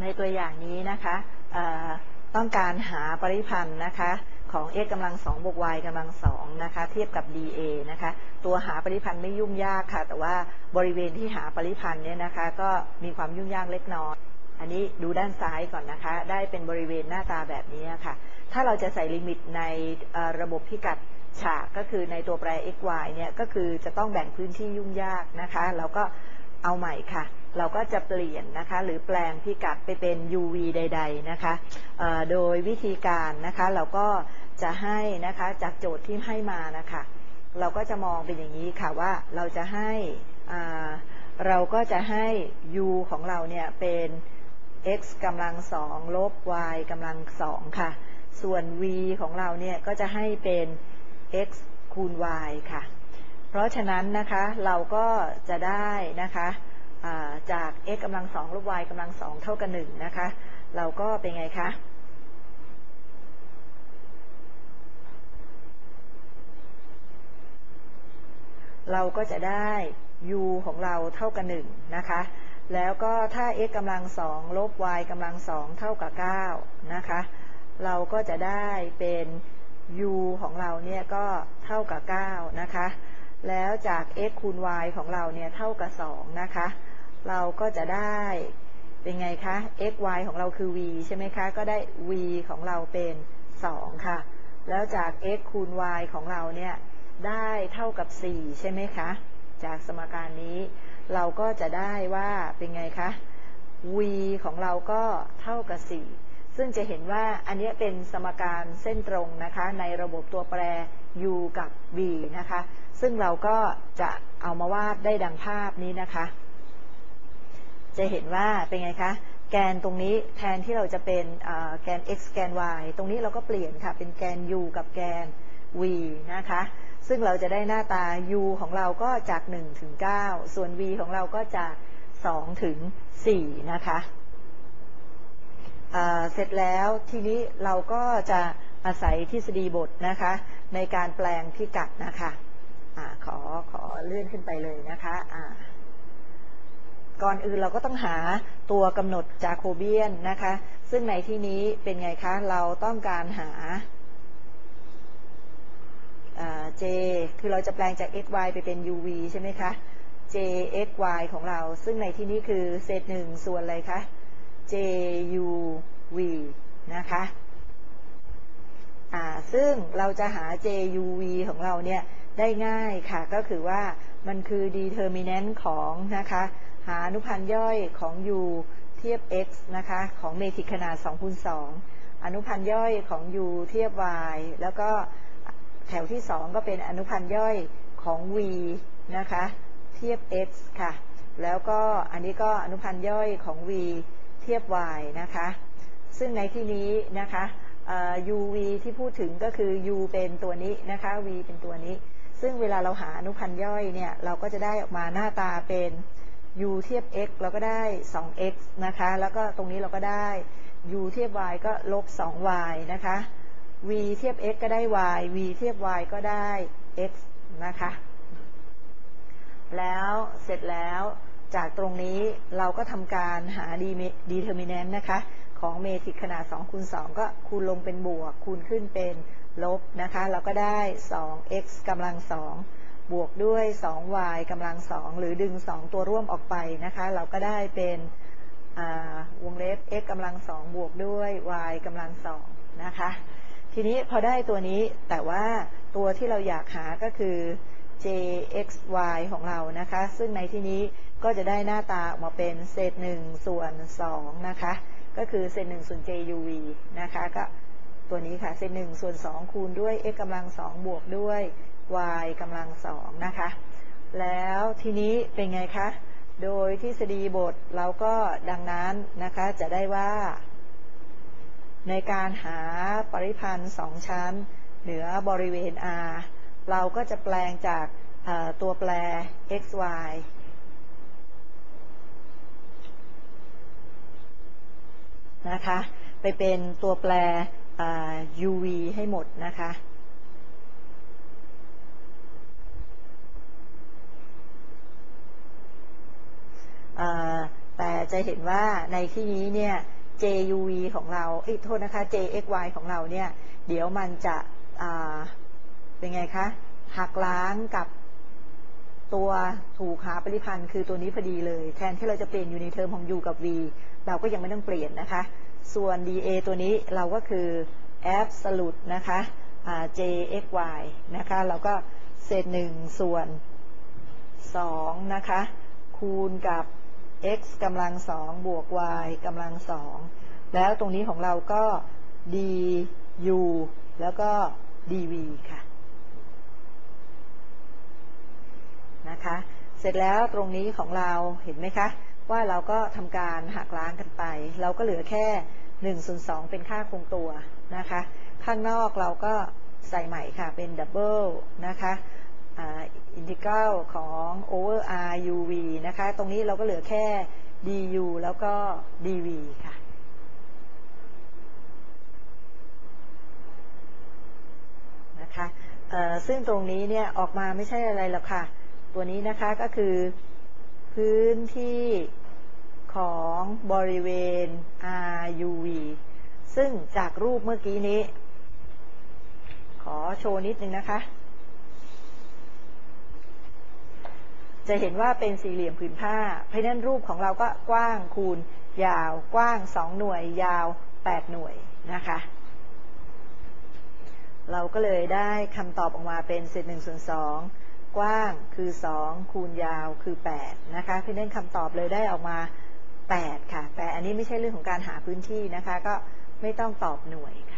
ในตัวอย่างนี้นะคะต้องการหาปริพันธ์นะคะของ x กำลัง2บวก y กำลัง2นะคะเทียบกับ dA นะคะตัวหาปริพันธ์ไม่ยุ่งยากค่ะ แต่ว่าบริเวณที่หาปริพันธ์เนี่ยนะคะ ก็มีความยุ่งยากเล็กน้อย อันนี้ดูด้านซ้ายก่อนนะคะ ได้เป็นบริเวณหน้าตาแบบนี้ค่ะ ถ้าเราจะใส่ลิมิตในระบบพิกัดฉากก็คือในตัวแปร x y เนี่ยก็คือจะต้องแบ่งพื้นที่ยุ่งยากนะคะเราก็เอาใหม่ค่ะ เราก็จะเปลี่ยนนะคะหรือแปลงพิกัดไปเป็น uv ใด ๆ นะคะโดยวิธีการนะคะเราก็จะให้นะคะจากโจทย์ที่ให้มานะคะเราก็จะมองเป็นอย่างนี้ค่ะว่าเราจะให้เราก็จะให้ u ของเราเนี่ยเป็น x กำลังสองลบ y กำลังสองค่ะ ส่วน v ของเราเนี่ยก็จะให้เป็น x คูณ y ค่ะ เพราะฉะนั้นนะคะเราก็จะได้นะคะ จาก x กำลังสองลบ y กำลังสองเท่ากับหนึ่งนะคะ เราก็เป็นไงคะ เราก็จะได้ u ของเราเท่ากับหนึ่งนะคะ แล้วก็ถ้า x กำลังสองลบ y กำลังสองเท่ากับเก้านะคะ เราก็จะได้เป็น u ของเราเนี่ยก็เท่ากับ9นะคะ แล้วจาก x คูณ y ของเราเนี่ยเท่ากับ 2 นะคะ เราก็จะได้เป็นไงคะ x y ของเราคือ v ใช่ไหมคะ ก็ได้ v ของเราเป็น 2 ค่ะ แล้วจาก x คูณ y ของเราเนี่ยได้เท่ากับ 4 ใช่ไหมคะ จากสมการนี้ เราก็จะได้ว่าเป็นไงคะ v ของเราก็เท่ากับ 4 ซึ่งจะเห็นว่าอันนี้เป็นสมการเส้นตรงนะคะ ในระบบตัวแปร u กับ v นะคะ ซึ่งเราก็จะเอามาวาดได้ดังภาพนี้นะคะ จะเห็นว่าเป็นไงคะแกนตรงนี้แทนที่เราจะเป็นแกน x แกน y ตรงนี้เราก็เปลี่ยนค่ะ เป็นแกน u กับแกน v นะคะ ซึ่งเราจะได้หน้าตา u ของเราก็จาก 1 ถึง 9 ส่วน v ของเราก็จาก 2 ถึง 4 นะคะเสร็จแล้วทีนี้เราก็จะ อาศัยทฤษฎีบทนะคะ ในการแปลงพิกัดนะคะอะขอขอเลื่อนขึ้นไปเลยนะคะะก่อนอื่นเราก็ต้องหาตัวกำหนดจาโคเบียนนะคะ ซึ่งในที่นี้เป็นไงคะ เราต้องการหา j คือเราจะแปลงจาก x y ไปเป็น uv ใช่ไหมคะ j x y ของเรา ซึ่งในที่นี้คือเศษหนึ่งส่วนอะไรคะ JUV นะคะ ซึ่งเราจะหา JUV ของเราเนี่ยได้ง่ายค่ะ ก็คือว่ามันคือ determinant ของนะคะหาอนุพันธ์ย่อยของ U เทียบ x นะคะของเมตริกขนาด2คูณ2อนุพันธ์ย่อยของ U เทียบ y แล้วก็แถวที่ 2 ก็เป็นอนุพันธ์ย่อยของ v นะคะเทียบ x ค่ะ แล้วก็อันนี้ก็อนุพันธ์ย่อยของ v เทียบ y นะคะ ซึ่งในที่นี้นะคะ uv ที่พูดถึงก็คือ u เป็นตัวนี้นะคะ v เป็นตัวนี้ ซึ่งเวลาเราหาอนุพันธ์ย่อยเนี่ย เราก็จะได้ออกมาหน้าตาเป็น u เทียบ x เราก็ได้ 2x นะคะ แล้วก็ตรงนี้เราก็ได้ u เทียบ y ก็ลบ 2y นะคะ v เทียบ x ก็ได้ y v เทียบ y ก็ได้ x นะคะ แล้วเสร็จแล้วจากตรงนี้เราก็ทำการหา determinant นะคะ ของเมตริกขนาด2คูณ2ก็คูณลงเป็นบวก คูณขึ้นเป็นลบนะคะ เราก็ได้ 2x กำลัง 2 บวกด้วย 2y กำลัง 2 หรือดึง 2 ตัวร่วมออกไปนะคะ เราก็ได้เป็นวงเล็บ x กำลัง 2 บวกด้วย y กำลัง 2 นะคะ ทีนี้พอได้ตัวนี้แต่ว่าตัวที่เราอยากหาก็คือ jxy ของเรานะคะ ซึ่งในที่นี้ก็จะได้หน้าตาออกมาเป็นเศษหนึ่งส่วนสองนะคะ ก็คือเศษหนึ่งส่วน juv นะคะก็ตัวนี้ค่ะเศษหนึ่งส่วนสองคูณด้วย x กำลังสองบวกด้วย y กำลังสองนะคะ แล้วทีนี้เป็นไงคะ โดยทฤษฎีบทเราก็ดังนั้นนะคะจะได้ว่า ในการหาปริพันธ์สองชั้น เหนือบริเวณ R เราก็จะแปลงจากตัวแปร xy y นะคะ ไปเป็นตัวแปร uv ให้หมดนะคะ แต่จะเห็นว่าในที่นี้เนี่ย JUV ของเราเอ้ยโทษนะคะ JXY ของเราเนี่ย เดี๋ยวมันจะเป็นไงคะ หักล้างกับ ตัวถูกหาปริพันธ์คือตัวนี้พอดีเลย แทนที่เราจะเปลี่ยนอยู่ในเทอมของ u กับ v เราก็ยังไม่ต้องเปลี่ยนนะคะ ส่วน dA ตัวนี้เราก็คือ absolute นะคะ jxy นะคะเราก็เศษหนึ่งส่วนสองนะคะคูณกับ x กำลังสองบวก y กำลังสองแล้วตรงนี้ของเราก็ du แล้วก็ dv ค่ะ นะคะ เสร็จแล้วตรงนี้ของเราเห็นไหมคะ ว่าเราก็ทำการหักล้างกันไป เราก็เหลือแค่1ส่วน2เป็นค่าคงตัวนะคะ ข้างนอกเราก็ใส่ใหม่ค่ะเป็นดับเบิลนะคะอินทิกรัลของ over r uv นะคะ ตรงนี้เราก็เหลือแค่ du แล้วก็ dv ค่ะ นะคะซึ่งตรงนี้เนี่ยออกมาไม่ใช่อะไรหรอกค่ะ ตัวนี้นะคะก็คือ พื้นที่ของบริเวณ RUV ซึ่งจากรูปเมื่อกี้นี้ ขอโชว์นิดนึงนะคะ จะเห็นว่าเป็นสี่เหลี่ยมผืนผ้า เพราะนั้นรูปของเราก็กว้างคูณ ยาวกว้าง 2 หน่วย ยาว 8 หน่วยนะคะ เราก็เลยได้คำตอบออกมาเป็นเศษหนึ่งส่วนสอง กว้างคือ 2 คูณยาวคือ 8 นะคะ เพราะนั้นคำตอบเลยได้ออกมา 8 ค่ะ แต่อันนี้ไม่ใช่เรื่องของการหาพื้นที่นะคะ ก็ไม่ต้องตอบหน่วยค่ะ